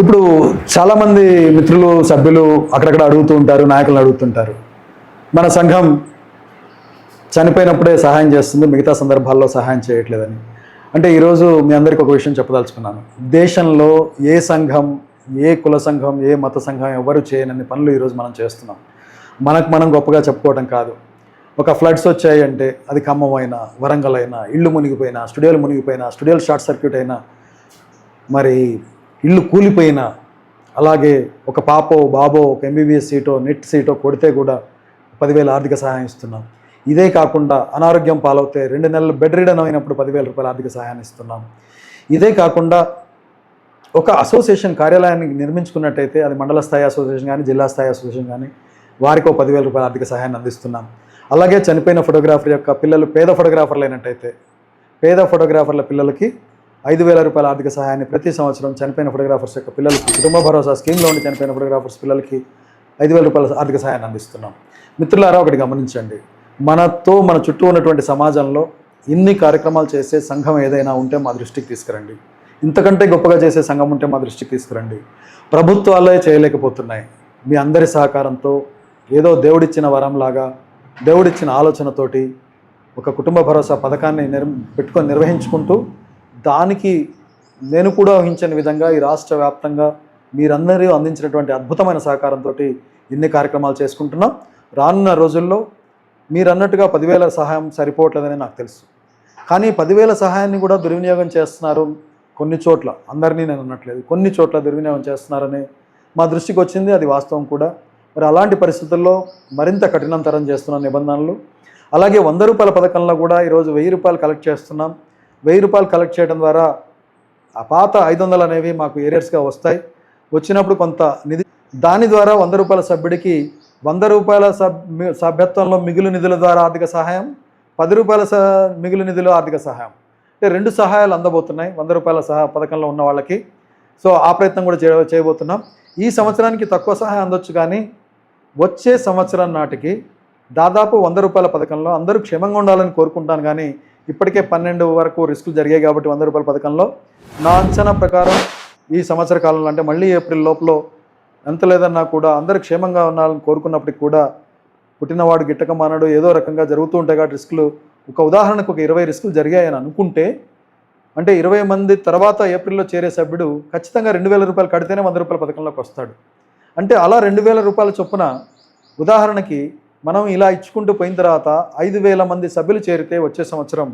ఇప్పుడు చాలామంది మిత్రులు సభ్యులు అక్కడక్కడ అడుగుతూ ఉంటారు నాయకులను అడుగుతుంటారు. మన సంఘం చనిపోయినప్పుడే సహాయం చేస్తుంది మిగతా సందర్భాల్లో సహాయం చేయట్లేదని. అంటే ఈరోజు మీ అందరికీ ఒక విషయం చెప్పదలుచుకున్నాను. దేశంలో ఏ సంఘం ఏ కుల సంఘం ఏ మత సంఘం ఎవరు చేయనన్ని పనులు ఈరోజు మనం చేస్తున్నాం. మనకు మనం గొప్పగా చెప్పుకోవడం కాదు. ఒక ఫ్లడ్స్ వచ్చాయి అంటే అది ఖమ్మం అయినా వరంగల్ అయినా ఇళ్ళు మునిగిపోయినా స్టూడియోలు మునిగిపోయినా స్టూడియోలు షార్ట్ సర్క్యూట్ అయినా మరి ఇల్లు కూలిపోయినా అలాగే ఒక పాపో బాబో ఒక ఎంబీబీఎస్ సీటో నెట్ సీటో కొడితే కూడా పదివేల ఆర్థిక సహాయం ఇస్తున్నాం. ఇదే కాకుండా అనారోగ్యం పాలవుతే రెండు నెలలు బెడ్ రిడన్ అయినప్పుడు పదివేల రూపాయల ఆర్థిక సహాయాన్ని ఇస్తున్నాం. ఇదే కాకుండా ఒక అసోసియేషన్ కార్యాలయాన్ని నిర్మించుకున్నట్టయితే అది మండల స్థాయి అసోసియేషన్ కానీ జిల్లా స్థాయి అసోసియేషన్ కానీ వారికి ఒక పదివేల రూపాయల ఆర్థిక సహాయాన్ని అందిస్తున్నాం. అలాగే చనిపోయిన ఫోటోగ్రాఫర్ యొక్క పిల్లలు పేద ఫోటోగ్రాఫర్లు అయినట్టయితే పేద ఫోటోగ్రాఫర్ల పిల్లలకి ఐదు వేల రూపాయల ఆర్థిక సహాయాన్ని ప్రతి సంవత్సరం చనిపోయిన ఫోటోగ్రాఫర్స్ యొక్క పిల్లలకి కుటుంబ భరోసా స్కీమ్లో ఉండి చనిపోయిన ఫోటోగ్రాఫర్స్ పిల్లలకి ఐదు వేల రూపాయల ఆర్థిక సహాయాన్ని అందిస్తున్నాం. మిత్రులారా ఒకటి గమనించండి. మనతో మన చుట్టూ ఉన్నటువంటి సమాజంలో ఇన్ని కార్యక్రమాలు చేసే సంఘం ఏదైనా ఉంటే మా దృష్టికి తీసుకురండి. ఇంతకంటే గొప్పగా చేసే సంఘం ఉంటే మా దృష్టికి తీసుకురండి. ప్రభుత్వాలే చేయలేకపోతున్నాయి. మీ అందరి సహకారంతో ఏదో దేవుడిచ్చిన వరంలాగా దేవుడిచ్చిన ఆలోచనతోటి ఒక కుటుంబ భరోసా పథకాన్ని నిర్ పెట్టుకొని నిర్వహించుకుంటూ దానికి నేను కూడా ఊహించని విధంగా ఈ రాష్ట్ర వ్యాప్తంగా మీరందరూ అందించినటువంటి అద్భుతమైన సహకారంతో ఇన్ని కార్యక్రమాలు చేసుకుంటున్నాం. రానున్న రోజుల్లో మీరు అన్నట్టుగా పదివేల సహాయం సరిపోవట్లేదని నాకు తెలుసు. కానీ పదివేల సహాయాన్ని కూడా దుర్వినియోగం చేస్తున్నారు కొన్ని చోట్ల. అందరినీ నేను అనట్లేదు. కొన్ని చోట్ల దుర్వినియోగం చేస్తున్నారని మా దృష్టికి వచ్చింది. అది వాస్తవం కూడా. మరి అలాంటి పరిస్థితుల్లో మరింత కఠినంతరం చేస్తున్న నిబంధనలు. అలాగే వంద రూపాయల పథకంలో కూడా ఈరోజు వెయ్యి రూపాయలు కలెక్ట్ చేస్తున్నాం. వెయ్యి రూపాయలు కలెక్ట్ చేయడం ద్వారా ఆ పాత ఐదు వందలు అనేవి మాకు ఏరియర్స్గా వస్తాయి. వచ్చినప్పుడు కొంత నిధి దాని ద్వారా వంద రూపాయల సభ్యుడికి వంద రూపాయల సబ్ సభ్యత్వంలో మిగులు నిధుల ద్వారా ఆర్థిక సహాయం పది రూపాయల స మిగులు నిధులు ఆర్థిక సహాయం. అంటే రెండు సహాయాలు అందబోతున్నాయి వంద రూపాయల సహా పథకంలో ఉన్న వాళ్ళకి. సో ఆ ప్రయత్నం కూడా చేయ చేయబోతున్నాం. ఈ సంవత్సరానికి తక్కువ సహాయం అందొచ్చు కానీ వచ్చే సంవత్సరం నాటికి దాదాపు వంద రూపాయల పథకంలో అందరూ క్షేమంగా ఉండాలని కోరుకుంటాను కానీ ఇప్పటికే పన్నెండు వరకు రిస్కులు జరిగాయి కాబట్టి వంద రూపాయల పథకంలో. నా అంచనా ప్రకారం ఈ సంవత్సర కాలంలో అంటే మళ్ళీ ఏప్రిల్ లోపల ఎంత లేదన్నా కూడా అందరూ క్షేమంగా ఉండాలని కోరుకున్నప్పటికి కూడా పుట్టినవాడు గిట్టక మానడు ఏదో రకంగా జరుగుతూ ఉంటాయి కాబట్టి రిస్కులు ఒక ఉదాహరణకు ఒక ఇరవై రిస్కులు జరిగాయని అనుకుంటే అంటే ఇరవై మంది తర్వాత ఏప్రిల్లో చేరే సభ్యుడు ఖచ్చితంగా రెండు వేల రూపాయలు కడితేనే వంద రూపాయల పథకంలోకి వస్తాడు. అంటే అలా రెండు వేల రూపాయల చొప్పున ఉదాహరణకి మనం ఇలా ఇచ్చుకుంటూ పోయిన తర్వాత ఐదు వేల మంది సభ్యులు చేరితే వచ్చే సంవత్సరం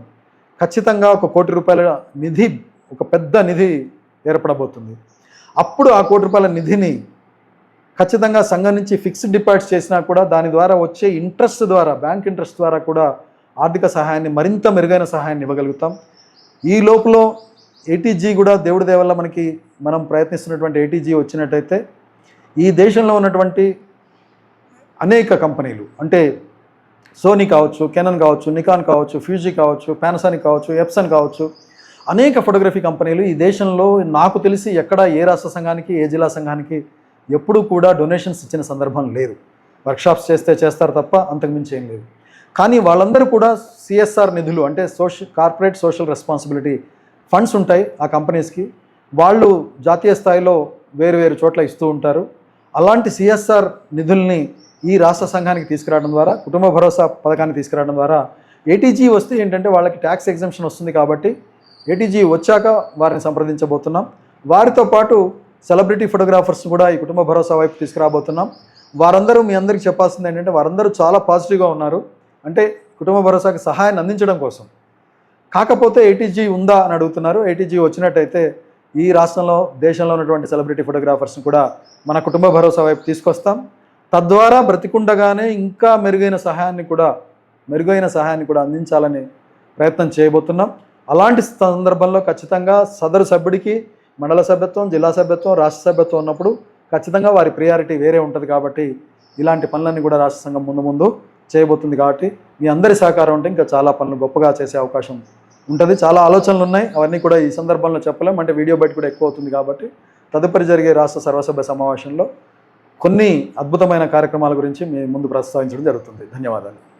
ఖచ్చితంగా ఒక కోటి రూపాయల నిధి ఒక పెద్ద నిధి ఏర్పడబోతుంది. అప్పుడు ఆ కోటి రూపాయల నిధిని ఖచ్చితంగా సంఘం నుంచి ఫిక్స్డ్ డిపాజిట్ చేసినా కూడా దాని ద్వారా వచ్చే ఇంట్రెస్ట్ ద్వారా బ్యాంక్ ఇంట్రెస్ట్ ద్వారా కూడా ఆర్థిక సహాయాన్ని మరింత మెరుగైన సహాయాన్ని ఇవ్వగలుగుతాం. ఈ లోపల ఏటీజీ కూడా దేవుడి దేవల్ల మనకి మనం ప్రయత్నిస్తున్నటువంటి ఏటీజీ వచ్చినట్టయితే ఈ దేశంలో ఉన్నటువంటి అనేక కంపెనీలు. అంటే సోనీ కావచ్చు కెనన్ కావచ్చు నికాన్ కావచ్చు ఫ్యూజీ కావచ్చు పానాసానిక్ కావచ్చు ఎప్సన్ కావచ్చు. అనేక ఫోటోగ్రఫీ కంపెనీలు ఈ దేశంలో నాకు తెలిసి ఎక్కడ ఏ రాష్ట్ర సంఘానికి ఏ జిల్లా సంఘానికి ఎప్పుడూ కూడా డొనేషన్స్ ఇచ్చిన సందర్భం లేదు. వర్క్షాప్స్ చేస్తే చేస్తారు తప్ప అంతకుమించి ఏం లేదు. కానీ వాళ్ళందరూ కూడా సిఎస్ఆర్ నిధులు అంటే social corporate social responsibility funds ఉంటాయి ఆ కంపెనీస్కి. వాళ్ళు జాతీయ స్థాయిలో వేరు వేరు చోట్ల ఇస్తూ ఉంటారు. అలాంటి సిఎస్ఆర్ నిధుల్ని ఈ రాష్ట్ర సంఘానికి తీసుకురావడం ద్వారా కుటుంబ భరోసా పథకాన్ని తీసుకురావడం ద్వారా ఏటీజీ వస్తే ఏంటంటే వాళ్ళకి ట్యాక్స్ ఎగ్జంప్షన్ వస్తుంది కాబట్టి ఏటీజీ వచ్చాక వారిని సంప్రదించబోతున్నాం. వారితో పాటు సెలబ్రిటీ ఫోటోగ్రాఫర్స్ కూడా ఈ కుటుంబ భరోసా వైపు తీసుకురాబోతున్నాం. వారందరూ మీ అందరికీ చెప్పాల్సింది ఏంటంటే వారందరూ చాలా పాజిటివ్గా ఉన్నారు. అంటే కుటుంబ భరోసాకి సహాయాన్ని అందించడం కోసం. కాకపోతే ఏటీజీ ఉందా అని అడుగుతున్నారు. ఏటీజీ వచ్చినట్టయితే ఈ రాష్ట్రంలో దేశంలో ఉన్నటువంటి సెలబ్రిటీ ఫోటోగ్రాఫర్స్ని కూడా మన కుటుంబ భరోసా వైపు తీసుకొస్తాం. తద్వారా బ్రతికుండగానే ఇంకా మెరుగైన సహాయాన్ని కూడా మెరుగైన సహాయాన్ని కూడా అందించాలని ప్రయత్నం చేయబోతున్నాం. అలాంటి సందర్భంలో ఖచ్చితంగా సదరు సభ్యుడికి మండల సభ్యత్వం జిల్లా సభ్యత్వం రాష్ట్ర సభ్యత్వం ఉన్నప్పుడు ఖచ్చితంగా వారి ప్రియారిటీ వేరే ఉంటుంది కాబట్టి ఇలాంటి పనులన్నీ కూడా రాష్ట్ర సంఘం ముందు ముందు చేయబోతుంది కాబట్టి మీ అందరి సహకారం ఉంటే ఇంకా చాలా పనులు గొప్పగా చేసే అవకాశం ఉంటుంది. చాలా ఆలోచనలు ఉన్నాయి. అవన్నీ కూడా ఈ సందర్భంలో చెప్పలేం. అంటే వీడియో బయట కూడా ఎక్కువ అవుతుంది కాబట్టి తదుపరి జరిగే రాష్ట్ర సర్వసభ్య సమావేశంలో కొన్ని అద్భుతమైన కార్యక్రమాల గురించి మీ ముందు ప్రస్తావించడం జరుగుతుంది. ధన్యవాదాలు.